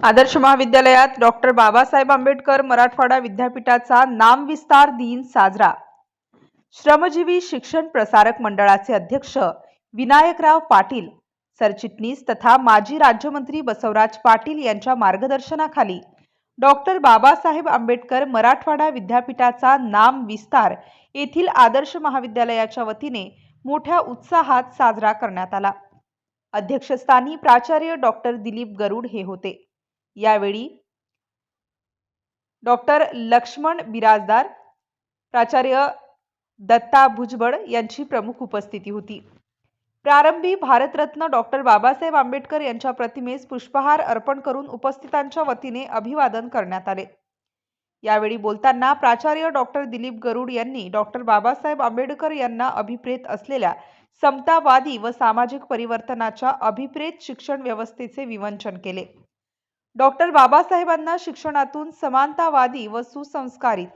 आदर्श महाविद्यालयात डॉक्टर बाबासाहेब आंबेडकर मराठवाडा विद्यापीठाचा नामविस्तार दिन साजरा. श्रमजीवी शिक्षण प्रसारक मंडळाचे अध्यक्ष विनायकराव पाटील सरचिटणीस तथा माजी राज्यमंत्री बसवराज पाटील यांच्या मार्गदर्शनाखाली डॉक्टर बाबासाहेब आंबेडकर मराठवाडा विद्यापीठाचा नाम विस्तार येथील आदर्श महाविद्यालयाच्या वतीने मोठ्या उत्साहात साजरा करण्यात आला. अध्यक्षस्थानी प्राचार्य डॉक्टर दिलीप गरुड हे होते. यावेळी डॉक्टर लक्ष्मण बिराजदार प्राचार्य दत्ता भुजबळ यांची प्रमुख उपस्थिती होती. प्रारंभी भारतरत्न डॉक्टर बाबासाहेब आंबेडकर यांच्या प्रतिमेस पुष्पहार अर्पण करून उपस्थितांच्या वतीने अभिवादन करण्यात आले. यावेळी बोलताना प्राचार्य डॉक्टर दिलीप गरुड यांनी डॉक्टर बाबासाहेब आंबेडकर यांना अभिप्रेत असलेल्या समतावादी व सामाजिक परिवर्तनाच्या अभिप्रेत शिक्षण व्यवस्थेचे विवंचन केले. डॉक्टर बाबासाहेबांना शिक्षणातून समानतावादी व सुसंस्कारित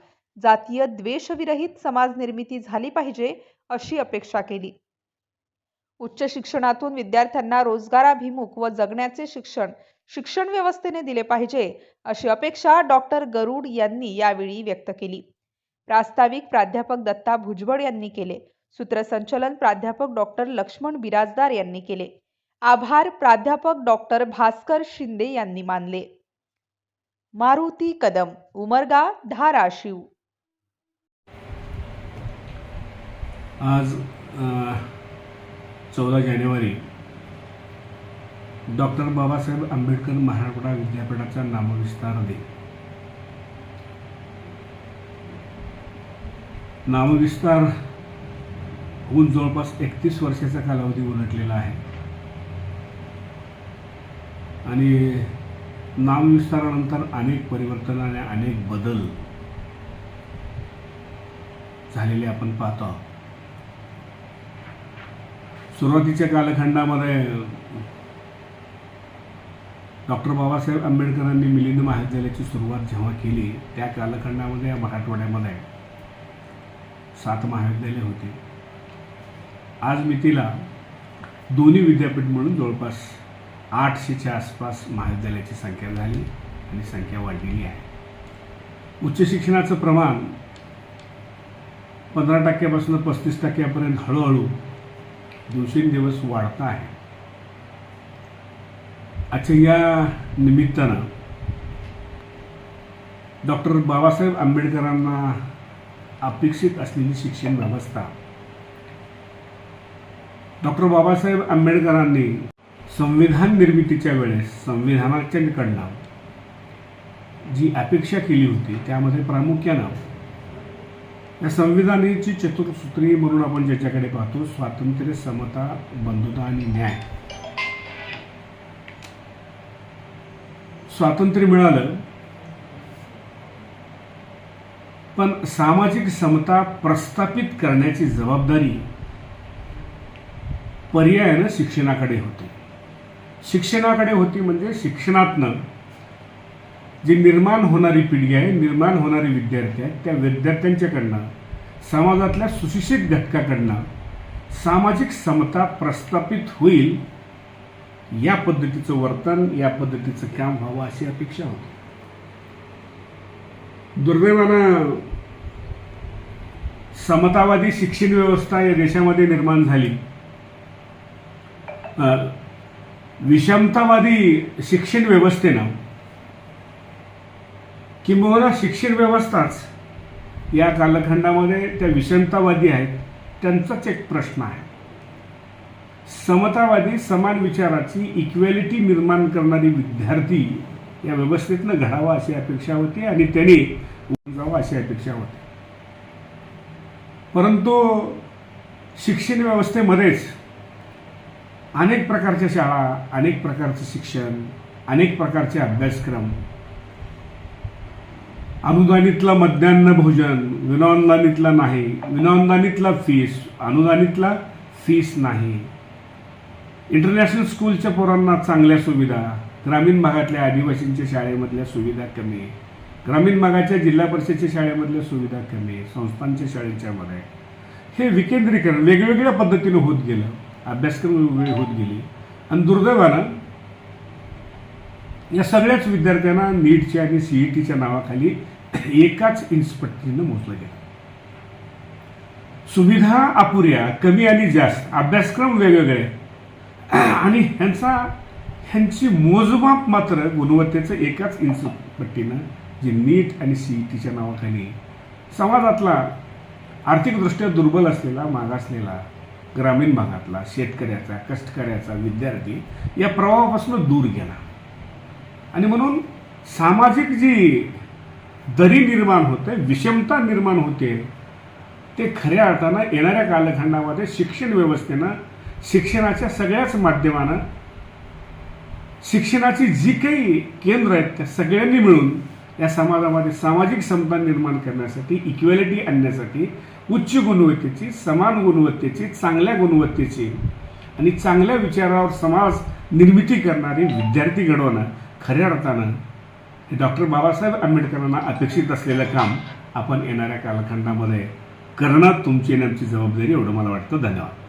जातीय द्वेषविरहित समाज निर्मिती झाली पाहिजे अशी अपेक्षा केली. उच्च शिक्षणातून विद्यार्थ्यांना रोजगाराभिमुख व जगण्याचे शिक्षण शिक्षण व्यवस्थेने दिले पाहिजे अशी अपेक्षा डॉक्टर गरुड यांनी यावेळी व्यक्त केली. प्रास्ताविक प्राध्यापक दत्ता भुजबळ यांनी केले. सूत्रसंचलन प्राध्यापक डॉक्टर लक्ष्मण बिराजदार यांनी केले. आभार प्राध्यापक डॉक्टर भास्कर शिंदे यांनी मानले. मारुती कदम उमरगा धाराशिव आज चौदा जानेवारी डॉक्टर बाबासाहेब आंबेडकर मराठवाडा विद्यापीठाचा नामविस्तार दिन. नामविस्तार होऊन जवळपास एकतीस वर्षाचा कालावधी उलटलेला आहे. आणि नामविस्तारानंतर अनेक परिवर्तन आणि अनेक बदल झालेले आपण पाहतो. सुरुवातीच्या कालखंडामध्ये डॉक्टर बाबासाहेब आंबेडकरांनी मिलिंद महाविद्यालयाची सुरुवात जेव्हा केली त्या कालखंडामध्ये या मराठवाड्यामध्ये सात महाविद्यालय होती. आज मितीला दोन्ही विद्यापीठ म्हणून जवळपास आठशेच्या आसपास महाविद्यालयाची संख्या झाली आणि संख्या वाढलेली आहे. उच्च शिक्षणाचं प्रमाण पंधरा टक्क्यापासून पस्तीस टक्क्यापर्यंत हळूहळू दिवसेंदिवस वाढत आहे. अच्छा या निमित्तानं डॉक्टर बाबासाहेब आंबेडकरांना अपेक्षित असलेली शिक्षण व्यवस्था. डॉक्टर बाबासाहेब आंबेडकरांनी संविधान निर्मितीच्या वेळेस संविधानाच्याकडनं जी अपेक्षा केली होती त्यामध्ये प्रामुख्यानं या संविधानाची चतुर्सूत्री म्हणून आपण ज्याच्याकडे पाहतो स्वातंत्र्य समता बंधुता आणि न्याय. स्वातंत्र्य मिळालं पण सामाजिक समता प्रस्थापित करण्याची जबाबदारी पर्यायानं शिक्षणाकडे होती. शिक्षणाकडे होती म्हणजे शिक्षणातनं जी निर्माण होणारी पिढी आहे निर्माण होणारे विद्यार्थी आहेत त्या विद्यार्थ्यांच्याकडनं समाजातल्या सुशिक्षित घटकाकडनं सामाजिक समता प्रस्थापित होईल या पद्धतीचं वर्तन या पद्धतीचं काम व्हावं अशी अपेक्षा होती. दुर्दैवानं समतावादी शिक्षण व्यवस्था या देशामध्ये निर्माण झाली. विषमतावादी शिक्षण व्यवस्थेनं किंबहुना शिक्षण व्यवस्थाच या कालखंडामध्ये त्या विषमतावादी आहेत त्यांचाच एक प्रश्न आहे. समतावादी समान विचाराची इक्वॅलिटी निर्माण करणारी विद्यार्थी या व्यवस्थेतनं घडावा अशी अपेक्षा होती आणि त्यांनी जावं अशी अपेक्षा होती. परंतु शिक्षण व्यवस्थेमध्येच अनेक प्रकारच्या शाळा अनेक प्रकारचं शिक्षण अनेक प्रकारचे अभ्यासक्रम. अनुदानितला मध्यान्ह भोजन विनाअनुदानितला नाही. विनाअनुदानितला फीस अनुदानितला फीस नाही. इंटरनॅशनल स्कूलच्या पोरांना चांगल्या सुविधा ग्रामीण भागातल्या आदिवासींच्या शाळेमधल्या सुविधा कमी. ग्रामीण भागाच्या जिल्हा परिषदेच्या शाळेमधल्या सुविधा कमी. संस्थांच्या शाळेच्यामध्ये हे विकेंद्रीकरण वेगवेगळ्या पद्धतीनं होत गेलं. अभ्यासक्रम वेगवेगळे होत गेले. आणि दुर्दैवानं या सगळ्याच विद्यार्थ्यांना नीटच्या आणि सी टीच्या नावाखाली एकाच इन्स्पेक्टरीनं मोजलं गेलं. सुविधा अपुऱ्या कमी आणि जास्त अभ्यासक्रम वेगवेगळे. आणि ह्यांचा ह्यांची मोजमाप मात्र गुणवत्तेचं एकाच इंच पट्टीनं जे नीट आणि सी ई टीच्या नावाखाली समाजातला आर्थिकदृष्ट्या दुर्बल असलेला मागासलेला ग्रामीण भागातला शेतकऱ्याचा कष्टकऱ्याचा विद्यार्थी या प्रवाहापासून दूर गेला. आणि म्हणून सामाजिक जी दरी निर्माण होते विषमता निर्माण होते ते खऱ्या अर्थानं येणाऱ्या कालखंडामध्ये शिक्षण व्यवस्थेनं शिक्षणाच्या सगळ्याच माध्यमानं शिक्षणाची जी काही केंद्र आहेत त्या सगळ्यांनी मिळून या समाजामध्ये सामाजिक समता निर्माण करण्यासाठी इक्वॅलिटी आणण्यासाठी उच्च गुणवत्तेची समान गुणवत्तेची चांगल्या गुणवत्तेची आणि चांगल्या विचारावर समाज निर्मिती करणारी विद्यार्थी घडवणं खऱ्या अर्थानं हे डॉक्टर बाबासाहेब आंबेडकरांना अपेक्षित असलेलं काम आपण येणाऱ्या कालखंडामध्ये करणं तुमची आणि आमची जबाबदारी एवढं मला वाटतं. धन्यवाद.